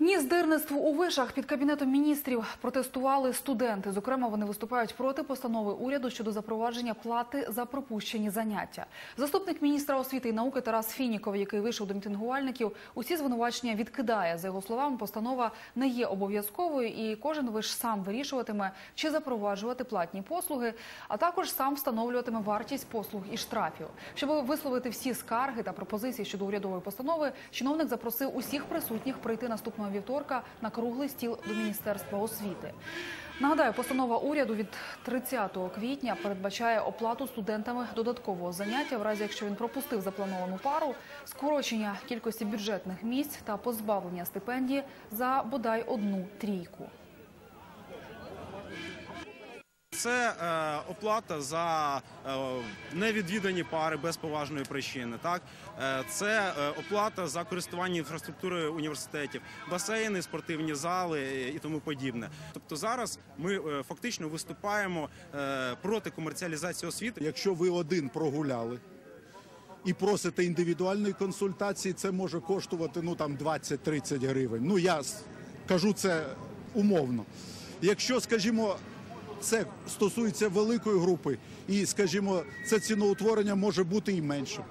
Ні здирництву у вишах під кабінетом міністрів протестували студенти. Зокрема, вони виступають проти постанови уряду щодо запровадження плати за пропущені заняття. Заступник міністра освіти і науки Тарас Фініков, який вийшов до мітингувальників, усі звинувачення відкидає. За його словами, постанова не є обов'язковою, і кожен виш сам вирішуватиме, чи запроваджувати платні послуги, а також сам встановлюватиме вартість послуг і штрафів. Щоб висловити всі скарги та пропозиції щодо урядової постанови, чиновник запросив усіх присутніх прийти наступного вівторка на круглий стіл до міністерства освіти. Нагадаю, постанова уряду від 30 квітня передбачає оплату студентами додаткового заняття, в разі якщо він пропустив заплановану пару, скорочення кількості бюджетних місць та позбавлення стипендії за бодай одну трійку. Це е, оплата за е, невідвідані пари без поважної причини. Так е, це е, оплата за користування інфраструктурою університетів, басейни, спортивні зали і тому подібне. Тобто зараз ми е, фактично виступаємо е, проти комерціалізації освіти. Якщо ви один прогуляли і просите індивідуальної консультації, це може коштувати ну там 20-30 гривень. Ну я кажу це умовно. Якщо, скажімо, це стосується великої групи, і, скажімо, це ціноутворення може бути і менше.